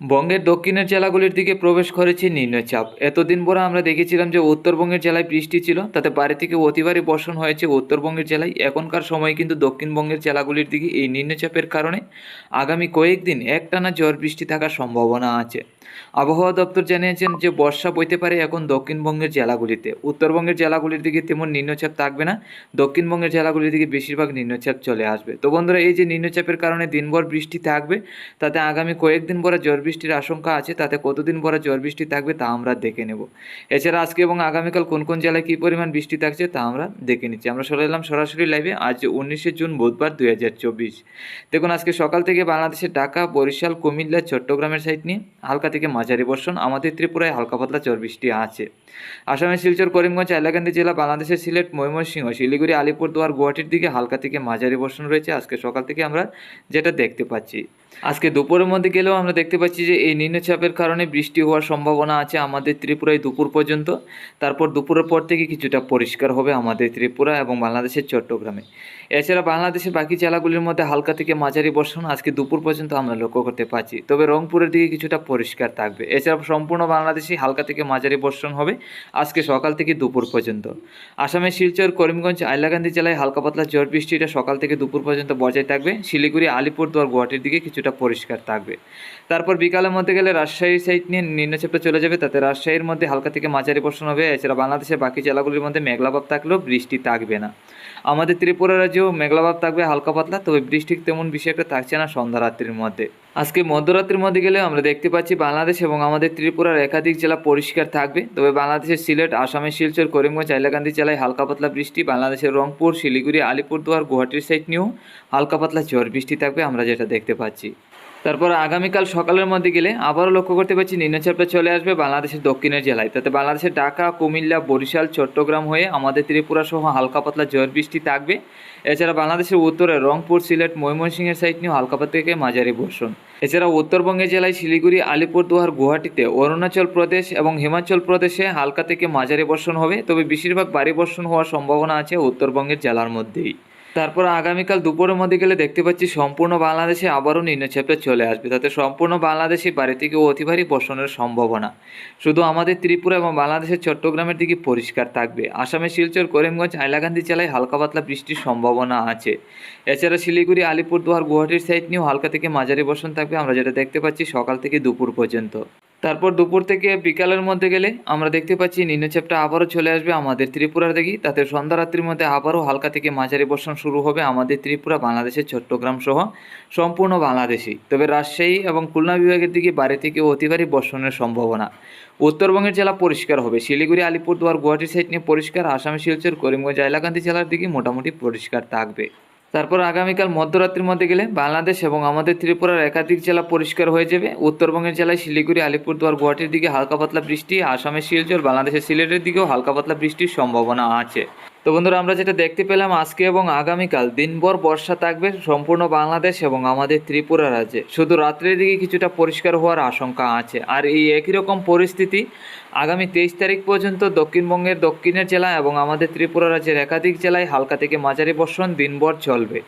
বঙ্গের দক্ষিণের জেলাগুলির দিকে প্রবেশ করেছে নিম্নচাপ এতদিন পরে আমরা দেখেছিলাম যে উত্তরবঙ্গের জেলায় বৃষ্টি ছিল, তাতে বাড়ি থেকে অতিবারই বর্ষণ হয়েছে উত্তরবঙ্গের জেলায়। এখনকার সময় কিন্তু দক্ষিণবঙ্গের জেলাগুলির দিকে এই নিম্নচাপের কারণে আগামী কয়েকদিন একটানা ঝড় বৃষ্টি থাকার সম্ভাবনা আছে। আবহাওয়া দপ্তর জানিয়েছেন যে বর্ষা বইতে পারে এখন দক্ষিণবঙ্গের জেলাগুলিতে। উত্তরবঙ্গের জেলাগুলির দিকে তেমন নিম্নচাপ থাকবে না, দক্ষিণবঙ্গের জেলাগুলির দিকে বেশিরভাগ নিম্নচাপ চলে আসবে। তো বন্ধুরা, এই যে নিম্নচাপের কারণে দিনভর বৃষ্টি থাকবে, তাতে আগামী কয়েকদিন পরে ঝড় বৃষ্টির আশঙ্কা আছে, তাতে কতদিন পরে ঝড় বৃষ্টি থাকবে তা আমরা দেখে নেব। এছাড়া আজকে এবং আগামীকাল কোন কোন জেলায় কী পরিমাণ বৃষ্টি থাকছে তা আমরা দেখে নিচ্ছি। আমরা চলে এলাম সরাসরি লাইভে আজ উনিশে জুন বুধবার দুই হাজার চব্বিশ। দেখুন, আজকে সকাল থেকে বাংলাদেশের ঢাকা, বরিশাল, কুমিল্লা, চট্টগ্রামের সাইড নিয়ে হালকা থেকে মাঝারি বর্ষণ, আমাদের ত্রিপুরায় হালকা পাতলা ঝড় বৃষ্টি আছে। আসামের শিলচর, করিমগঞ্জ, হাইলাকান্দি জেলা, বাংলাদেশের সিলেট, ময়মনসিংহ, শিলিগুড়ি, আলিপুরদুয়ার, গুয়াহাটির দিকে হালকা থেকে মাঝারি বর্ষণ রয়েছে। আজকে সকাল থেকে আমরা যেটা দেখতে পাচ্ছি। আজকে দুপুরের মধ্যে গেলেও আমরা দেখতে পাচ্ছি যে এই নিম্নচাপের কারণে বৃষ্টি হওয়ার সম্ভাবনা আছে আমাদের ত্রিপুরায় দুপুর পর্যন্ত। তারপর দুপুরের পর থেকে কিছুটা পরিষ্কার হবে আমাদের ত্রিপুরা এবং বাংলাদেশের চট্টগ্রামে। এছাড়া বাংলাদেশের বাকি জেলাগুলির মধ্যে হালকা থেকে মাঝারি বর্ষণ আজকে দুপুর পর্যন্ত আমরা লক্ষ্য করতে পারছি তবে রংপুরের দিকে কিছুটা পরিষ্কার থাকবে। এছাড়া সম্পূর্ণ বাংলাদেশে হালকা থেকে মাঝারি বর্ষণ হবে আজকে সকাল থেকে দুপুর পর্যন্ত। আসামের শিলচর, করিমগঞ্জ আইলাকান্দি জেলায় হালকা পাতলা ঝড় বৃষ্টিটা সকাল থেকে দুপুর পর্যন্ত বজায় থাকবে। শিলিগুড়ি, আলিপুরদুয়ার, গুয়াহাটির দিকে কিছুটা পরিষ্কার থাকবে। তারপর বিকালের মধ্যে গেলে রাজশাহীর সাইড নিয়ে নিম্নচাপটা চলে যাবে, তাতে রাজশাহীর মধ্যে হালকা থেকে মাঝারি বর্ষণ হবে। এছাড়া বাংলাদেশের বাকি জেলাগুলির মধ্যে মেঘলাভাব থাকলেও বৃষ্টি থাকবে না। আমাদের ত্রিপুরা রাজ্যেও মেঘলাভাব থাকবে হালকা পাতলা, তবে বৃষ্টি তেমন বিষয় একটা থাকছে না সন্ধ্যা রাত্রির মধ্যে। আজকে মধ্যরাত্রির মধ্যে গেলে আমরা দেখতে পাচ্ছি বাংলাদেশ এবং আমাদের ত্রিপুরার একাধিক জেলা পরিষ্কার থাকবে। তবে বাংলাদেশের সিলেট, আসামের শিলচর, করিমগঞ্জ, হাইলাকান্দি জেলায় হালকা পাতলা বৃষ্টি, বাংলাদেশের রংপুর, শিলিগুড়ি, আলিপুরদুয়ার, গুয়াহাটির সাইড নিয়েও হালকা পাতলা ঝড় বৃষ্টি থাকবে আমরা যেটা দেখতে পাচ্ছি। তারপর আগামীকাল সকালের মধ্যে গেলে আবারও লক্ষ্য করতে পারছি নিম্নচাপটা চলে আসবে বাংলাদেশের দক্ষিণের জেলায়। তাতে বাংলাদেশের ঢাকা, কুমিল্লা, বরিশাল, চট্টগ্রাম হয়ে আমাদের ত্রিপুরা সহ হালকা পাতলা ঝড় বৃষ্টি থাকবে। এছাড়া বাংলাদেশের উত্তরে রংপুর, সিলেট, ময়মনসিংহের সাইড নিয়েও হালকা পাতলা থেকে মাঝারি বর্ষণ। এছাড়া উত্তরবঙ্গে জেলায় শিলিগুড়ি, আলিপুরদুয়ার, গুয়াহাটিতে অরুণাচল প্রদেশ এবং হিমাচল প্রদেশে হালকা থেকে মাঝারি বর্ষণ হবে। তবে বেশিরভাগ ভারী বর্ষণ হওয়ার সম্ভাবনা আছে উত্তরবঙ্গের জেলার মধ্যেই। তারপর আগামীকাল দুপুরের মধ্যে গেলে দেখতে পাচ্ছি সম্পূর্ণ বাংলাদেশে আবারও নিম্নচাপটা চলে আসবে। তাতে সম্পূর্ণ বাংলাদেশে বাড়ি থেকে অতি ভারী বর্ষণের সম্ভাবনা। শুধু আমাদের ত্রিপুরা এবং বাংলাদেশের চট্টগ্রামের দিকে পরিষ্কার থাকবে। আসামের শিলচর, করিমগঞ্জ, হাইলাকান্দি জেলায় হালকা পাতলা বৃষ্টির সম্ভাবনা আছে। এছাড়া শিলিগুড়ি, আলিপুরদুয়ার, গুয়াহাটির সাইড নিয়েও হালকা থেকে মাঝারি বর্ষণ থাকবে। আমরা যেটা দেখতে পাচ্ছি সকাল থেকে দুপুর পর্যন্ত। তারপর দুপুর থেকে বিকালের মধ্যে গেলে আমরা দেখতে পাচ্ছি নিম্নচাপটা আবারও চলে আসবে আমাদের ত্রিপুরার দিকে। তাতে সন্ধ্যা রাত্রির মধ্যে আবারও হালকা থেকে মাঝারি বর্ষণ শুরু হবে আমাদের ত্রিপুরা, বাংলাদেশের চট্টগ্রাম সহ সম্পূর্ণ বাংলাদেশি তবে রাজশাহী এবং খুলনা বিভাগের দিকে বাড়ি থেকে অতি ভারী বর্ষণের সম্ভাবনা। উত্তরবঙ্গের জেলা পরিষ্কার হবে। শিলিগুড়ি, আলিপুরদুয়ার, গুয়াহাটি সাইড নিয়ে পরিষ্কার। আসামি শিলচর, করিমগঞ্জ, হাইলাকান্দি জেলার দিকে মোটামুটি পরিষ্কার থাকবে। তারপর আগামীকাল মধ্যরাত্রির মধ্যে গেলে বাংলাদেশ এবং আমাদের ত্রিপুরার একাধিক জেলা পরিষ্কার হয়ে যাবে। উত্তরবঙ্গের জেলায় শিলিগুড়ি, আলিপুরদুয়ার, গুয়াহাটির দিকে হালকা পাতলা বৃষ্টি, আসামের শিলচর, বাংলাদেশের সিলেটের দিকেও হালকা পাতলা বৃষ্টির সম্ভাবনা আছে। তো বন্ধুরা, আমরা যেটা দেখতে পেলাম আজকে এবং আগামীকাল, দিনভর বর্ষা থাকবে সম্পূর্ণ বাংলাদেশ এবং আমাদের ত্রিপুরা রাজ্যে। শুধু রাত্রের দিকে কিছুটা পরিষ্কার হওয়ার আশঙ্কা আছে। আর এই একই রকম পরিস্থিতি আগামী তেইশ তারিখ পর্যন্ত দক্ষিণবঙ্গের দক্ষিণের জেলা এবং আমাদের ত্রিপুরা রাজ্যের একাধিক জেলায় হালকা থেকে মাঝারি বর্ষণ দিনভর চলবে।